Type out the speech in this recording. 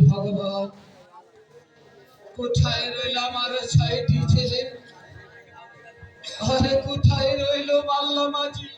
ভগবান। কোথায় রইল আমার ছয়টি ছেলে? আরে কোথায় রইল মাল্লামাজি?